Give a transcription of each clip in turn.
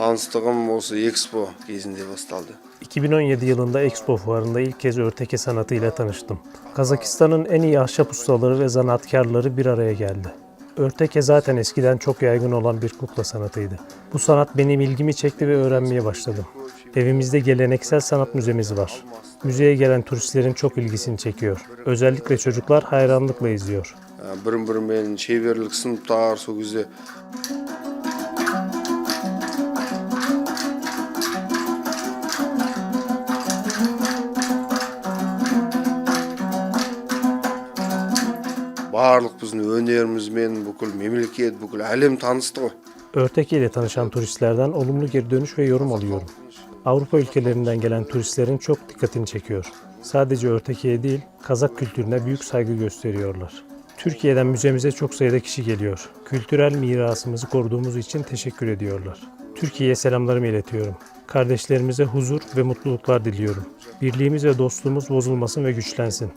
Tanıştığım olsa Expo gezinde başladı. 2017 yılında Expo fuarında ilk kez örteke sanatıyla tanıştım. Kazakistan'ın en iyi ahşap ustaları ve zanaatkarları bir araya geldi. Örteke zaten eskiden çok yaygın olan bir kukla sanatıydı. Bu sanat benim ilgimi çekti ve öğrenmeye başladım. Evimizde geleneksel sanat müzemiz var. Müzeye gelen turistlerin çok ilgisini çekiyor. Özellikle çocuklar hayranlıkla izliyor. Birim birim benim çevirlik şey sınıflar, o güzel. барлық біздің өнерімізбен бүкіл мемлекет бүкіл әлем танысты ғой Örteke ile tanışan turistlerden olumlu geri dönüş ve yorum alıyorum. Avrupa ülkelerinden gelen turistlerin çok dikkatini çekiyor. Sadece örtekeye değil, Kazak kültürüne büyük saygı gösteriyorlar. Türkiye'den müzemize çok sayıda kişi geliyor. Kültürel mirasımızı koruduğumuz için teşekkür ediyorlar. Türkiye'ye selamlarımı iletiyorum. Kardeşlerimize huzur ve mutluluklar diliyorum. Birliğimiz ve dostluğumuz bozulmasın ve güçlensin.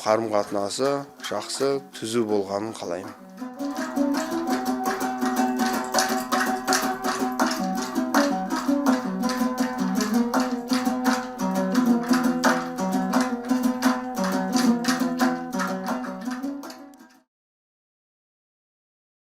қарым қатынасы жақсы түзу болғанын қалаймын.